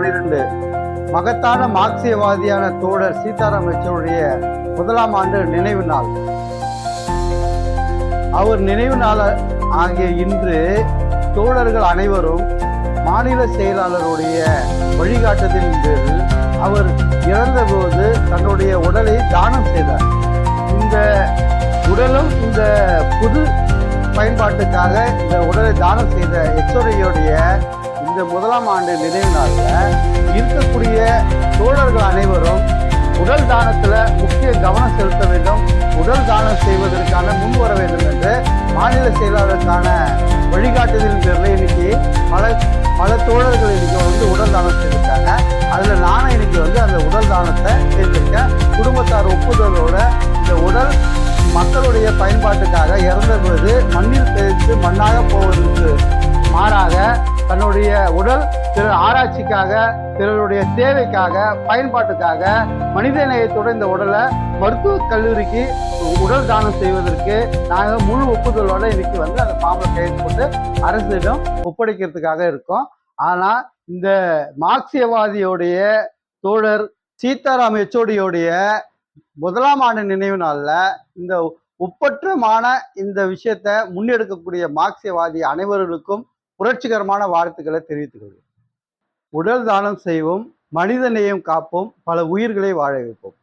பன்னிரெண்டு. மகத்தான மார்க்சியவாதியான தோழர் சீதாராம் யெச்சூரியுடைய முதலாம் ஆண்டு நினைவு நாள். அவர் நினைவு நாள் ஆகிய இன்று தோழர்கள் அனைவரும் மாநில செயலாளருடைய வழிகாட்டுதலின் பேரில் அவர் இறந்தபோது தன்னுடைய உடலை தானம் செய்தார். இந்த உடலும் இந்த புது பயன்பாட்டுக்காக இந்த உடலை தானம் செய்த எச்சோரையுடைய இந்த முதலாம் ஆண்டு நினைவு நாளில் இருக்கக்கூடிய தோழர்கள் அனைவரும் உடல் தானத்தில் முக்கிய கவனம் செலுத்த வேண்டும் உடல் தானம் செய்வதற்கான முன் வர வேண்டும் என்று மாநில செயலாளருக்கான வழிகாட்டுதலின் பேரில் இன்னைக்கு பல பல தோழர்கள் இன்னைக்கு வந்து உடல் தானம் செய்திருக்காங்க அதில் நானும் இன்னைக்கு வந்து அந்த உடல் தானத்தை செய்திருக்கேன் குடும்பத்தார் ஒப்புதலோட இந்த உடல் மக்களுடைய பயன்பாட்டுக்காக இறந்தபோது மண்ணில் தெரிவித்து மண்ணாக போவதற்கு மாறாக தன்னுடைய உடல் பிற ஆராய்ச்சிக்காக பிறருடைய தேவைக்காக பயன்பாட்டுக்காக மனித நேயத்தோட இந்த உடலை மருத்துவக் கல்லூரிக்கு உடல் தானம் செய்வதற்கு நாங்கள் முழு ஒப்புதலோட இன்னைக்கு வந்து அந்த பாம்பை கையில் கொண்டு அரசிடம் ஒப்படைக்கிறதுக்காக இருக்கோம். ஆனால் இந்த மார்க்சியவாதியோடைய தோழர் சீதாராம் யெச்சூரியோடைய முதலாம் ஆண்டு நினைவு நாளில் இந்த ஒப்பற்றமான இந்த விஷயத்தை முன்னெடுக்கக்கூடிய மார்க்சியவாதி அனைவர்களுக்கும் புரட்சிகரமான வாழ்த்துக்களை தெரிவித்துக் கொள்கிறேன். உடல் தானம் செய்வோம் மனித நேயம் காப்போம் பல உயிர்களை வாழ வைப்போம்.